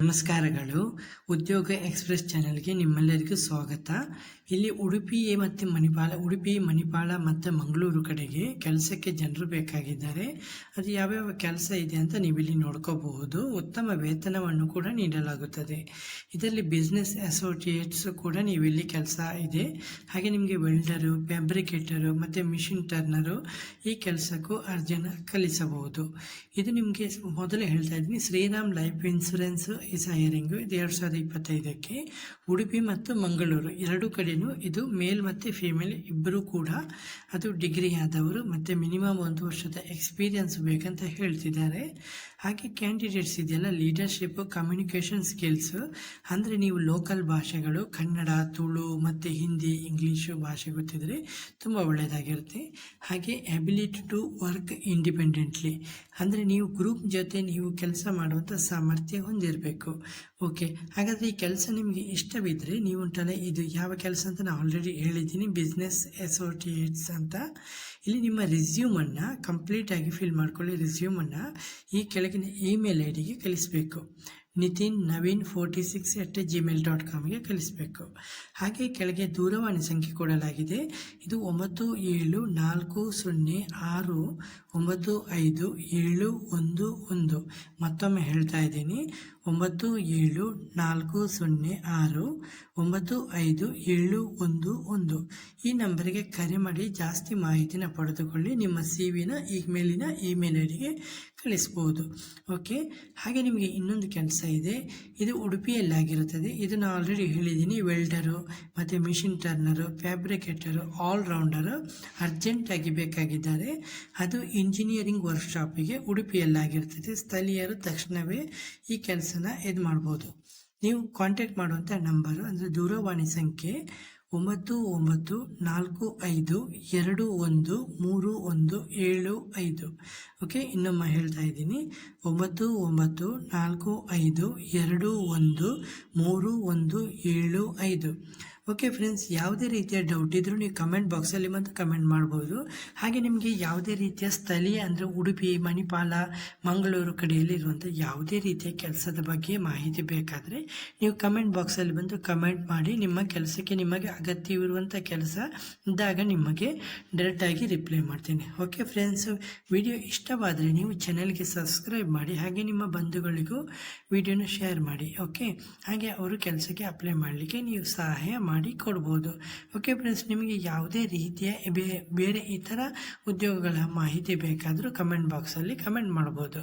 ನಮಸ್ಕಾರಗಳು. ಉದ್ಯೋಗ ಎಕ್ಸ್ಪ್ರೆಸ್ ಚಾನೆಲ್ಗೆ ನಿಮ್ಮೆಲ್ಲರಿಗೂ ಸ್ವಾಗತ. ಇಲ್ಲಿ ಉಡುಪಿ ಮತ್ತು ಮಣಿಪಾಲ, ಉಡುಪಿ, ಮಣಿಪಾಲ ಮತ್ತು ಮಂಗಳೂರು ಕಡೆಗೆ ಕೆಲಸಕ್ಕೆ ಜನರು ಬೇಕಾಗಿದ್ದಾರೆ. ಅದು ಯಾವ್ಯಾವ ಕೆಲಸ ಇದೆ ಅಂತ ನೀವಿಲ್ಲಿ ನೋಡ್ಕೋಬಹುದು. ಉತ್ತಮ ವೇತನವನ್ನು ಕೂಡ ನೀಡಲಾಗುತ್ತದೆ. ಇದರಲ್ಲಿ ಬಿಸ್ನೆಸ್ ಅಸೋಸಿಯೇಟ್ಸ್ ಕೂಡ ನೀವಿಲ್ಲಿ ಕೆಲಸ ಇದೆ. ಹಾಗೆ ನಿಮಗೆ ವೆಲ್ಡರು ಫ್ಯಾಬ್ರಿಕೇಟರು ಮತ್ತು ಮಿಷಿನ್ ಟರ್ನರು ಈ ಕೆಲಸಕ್ಕೂ ಅರ್ಜಿಯನ್ನು ಕಲಿಸಬಹುದು. ಇದು ನಿಮಗೆ ಮೊದಲು ಹೇಳ್ತಾ ಇದ್ದೀನಿ, Shriram life insurance is hiring ಇದು ಎರಡು ಸಾವಿರದ ಇಪ್ಪತ್ತೈದಕ್ಕೆ ಉಡುಪಿ ಮತ್ತು ಮಂಗಳೂರು ಎರಡು ಕಡೆಯೂ ಇದು ಮೇಲ್ ಮತ್ತು ಫೀಮೇಲ್ ಇಬ್ಬರೂ ಕೂಡ ಅದು ಡಿಗ್ರಿ ಆದವರು ಮತ್ತು ಮಿನಿಮಮ್ ಒಂದು ವರ್ಷದ ಎಕ್ಸ್ಪೀರಿಯನ್ಸ್ ಬೇಕಂತ ಹೇಳ್ತಿದ್ದಾರೆ. ಹಾಗೆ ಕ್ಯಾಂಡಿಡೇಟ್ಸ್ ಇದೆಯಲ್ಲ ಲೀಡರ್ಶಿಪ್ ಕಮ್ಯುನಿಕೇಷನ್ ಸ್ಕಿಲ್ಸು, ಅಂದರೆ ನೀವು ಲೋಕಲ್ ಭಾಷೆಗಳು, ಕನ್ನಡ, ತುಳು ಮತ್ತು ಹಿಂದಿ, ಇಂಗ್ಲೀಷು ಭಾಷೆ ಗೊತ್ತಿದ್ರೆ ತುಂಬ ಒಳ್ಳೆಯದಾಗಿರುತ್ತೆ ಹಾಗೆ ಎಬಿಲಿಟಿ ಟು ವರ್ಕ್ ಇಂಡಿಪೆಂಡೆಂಟ್ಲಿ, ಅಂದರೆ ನೀವು ಗ್ರೂಪ್ ಜೊತೆ ನೀವು ಕೆಲಸ ಮಾಡುವಂಥ ಸಾಮರ್ಥ್ಯ ಹೊಂದಿರಬೇಕು. ಓಕೆ, ಹಾಗಾದರೆ ಈ ಕೆಲಸ ನಿಮಗೆ ಇಷ್ಟವಿದ್ದರೆ ನೀವು ಉಂಟಲ್ಲ ಇದು ಯಾವ ಕೆಲಸ ಅಂತ ನಾನು ಆಲ್ರೆಡಿ ಹೇಳಿದ್ದೀನಿ ಬಿಸ್ನೆಸ್ ಅಸೋಸಿಯೇಟ್ಸ್ ಅಂತ. ಇಲ್ಲಿ ನಿಮ್ಮ ರೆಸ್ಯೂಮನ್ನು ಕಂಪ್ಲೀಟಾಗಿ ಫಿಲ್ ಮಾಡ್ಕೊಳ್ಳಿ ರೆಸ್ಯೂಮನ್ನು ಈ ಕೆಳಗಿನ ಇಮೇಲ್ ಐ ಡಿಗೆ ಕಳಿಸಬೇಕು. Nitin Naveen forty six at Gmail dot ಕಾಮ್ಗೆ ಕಳಿಸಬೇಕು. ಹಾಗೆ ಕೆಳಗೆ ದೂರವಾಣಿ ಸಂಖ್ಯೆ ಕೊಡಲಾಗಿದೆ. ಇದು ಒಂಬತ್ತು ಏಳು ನಾಲ್ಕು ಸೊನ್ನೆ ಆರು ಒಂಬತ್ತು ಐದು ಏಳು ಒಂದು ಒಂದು. ಮತ್ತೊಮ್ಮೆ ಹೇಳ್ತಾ ಇದ್ದೀನಿ. ಒಂಬತ್ತು ಏಳು ನಾಲ್ಕು ಸೊನ್ನೆ ಆರು ಒಂಬತ್ತು ಐದು ಏಳು ಒಂದು ಒಂದು. ಈ ನಂಬರಿಗೆ ಕರೆ ಮಾಡಿ ಜಾಸ್ತಿ ಮಾಹಿತಿನ ಪಡೆದುಕೊಳ್ಳಿ. ನಿಮ್ಮ ಸಿ ವಿನ ಇಮೇಲಿನ ಇಮೇಲ್ ಐ ಡಿಗೆ ಕಳಿಸ್ಬೋದು. ಓಕೆ? ಹಾಗೆ ನಿಮಗೆ ಇನ್ನೊಂದು ಕೆಲಸ ಇದೆ. ಇದು ಉಡುಪಿಯಲ್ಲಾಗಿರುತ್ತದೆ. ಇದನ್ನು ಆಲ್ರೆಡಿ ಹೇಳಿದ್ದೀನಿ. ವೆಲ್ಡರು ಮತ್ತು ಮಿಷಿನ್ ಟರ್ನರು ಫ್ಯಾಬ್ರಿಕೇಟರು ಆಲ್ರೌಂಡರು ಅರ್ಜೆಂಟಾಗಿ ಬೇಕಾಗಿದ್ದಾರೆ. ಅದು ಇಂಜಿನಿಯರಿಂಗ್ ವರ್ಕ್ಶಾಪಿಗೆ ಉಡುಪಿಯಲ್ಲಾಗಿರ್ತದೆ. ಸ್ಥಳೀಯರು ತಕ್ಷಣವೇ ಈ ಕೆಲಸನ ಇದು ಮಾಡ್ಬೋದು ನೀವು ಕಾಂಟ್ಯಾಕ್ಟ್ ಮಾಡುವಂಥ ನಂಬರು ಅಂದರೆ ದೂರವಾಣಿ ಸಂಖ್ಯೆ ಒಂಬತ್ತು ಒಂಬತ್ತು ನಾಲ್ಕು ಐದು ಎರಡು ಒಂದು ಮೂರು ಒಂದು ಏಳು ಐದು. ಓಕೆ ಇನ್ನೊಮ್ಮೆ ಹೇಳ್ತಾ ಇದ್ದೀನಿ. ಒಂಬತ್ತು ಒಂಬತ್ತು ನಾಲ್ಕು ಐದು ಎರಡು ಒಂದು ಮೂರು ಒಂದು ಏಳು ಐದು. ಓಕೆ ಫ್ರೆಂಡ್ಸ್ ಯಾವುದೇ ರೀತಿಯ ಡೌಟ್ ಇದ್ದರೂ ನೀವು ಕಮೆಂಟ್ ಬಾಕ್ಸಲ್ಲಿ ಬಂದು ಕಮೆಂಟ್ ಮಾಡ್ಬೋದು. ಹಾಗೆ ನಿಮಗೆ ಯಾವುದೇ ರೀತಿಯ ಸ್ಥಳೀಯ ಅಂದರೆ ಉಡುಪಿ, ಮಣಿಪಾಲ, ಮಂಗಳೂರು ಕಡೆಯಲ್ಲಿ ಇರುವಂಥ ಯಾವುದೇ ರೀತಿಯ ಕೆಲಸದ ಬಗ್ಗೆ ಮಾಹಿತಿ ಬೇಕಾದರೆ ನೀವು ಕಮೆಂಟ್ ಬಾಕ್ಸಲ್ಲಿ ಬಂದು ಕಮೆಂಟ್ ಮಾಡಿ, ನಿಮ್ಮ ಕೆಲಸಕ್ಕೆ ನಿಮಗೆ ಅಗತ್ಯವಿರುವಂಥ ಕೆಲಸ ಇದ್ದಾಗ ನಿಮಗೆ ಡೈರೆಕ್ಟಾಗಿ ರಿಪ್ಲೈ ಮಾಡ್ತೀನಿ. ಓಕೆ ಫ್ರೆಂಡ್ಸ್ ವಿಡಿಯೋ ಇಷ್ಟವಾದರೆ ನೀವು ಚಾನೆಲ್ಗೆ ಸಬ್ಸ್ಕ್ರೈಬ್ ಮಾಡಿ, ಹಾಗೆ ನಿಮ್ಮ ಬಂಧುಗಳಿಗೂ ವಿಡಿಯೋನ ಶೇರ್ ಮಾಡಿ. ಓಕೆ ಹಾಗೆ ಅವರು ಕೆಲಸಕ್ಕೆ ಅಪ್ಲೈ ಮಾಡಲಿಕ್ಕೆ ನೀವು ಸಹಾಯ ಮಾಡಿ ಕೊಡ್ಬೋದು ಓಕೆ ಫ್ರೆಂಡ್ಸ್ ನಿಮಗೆ ಯಾವುದೇ ರೀತಿಯ ಬೇರೆ ಇತರ ಉದ್ಯೋಗಗಳ ಮಾಹಿತಿ ಬೇಕಾದರೂ ಕಮೆಂಟ್ ಬಾಕ್ಸಲ್ಲಿ ಕಮೆಂಟ್ ಮಾಡ್ಬೋದು.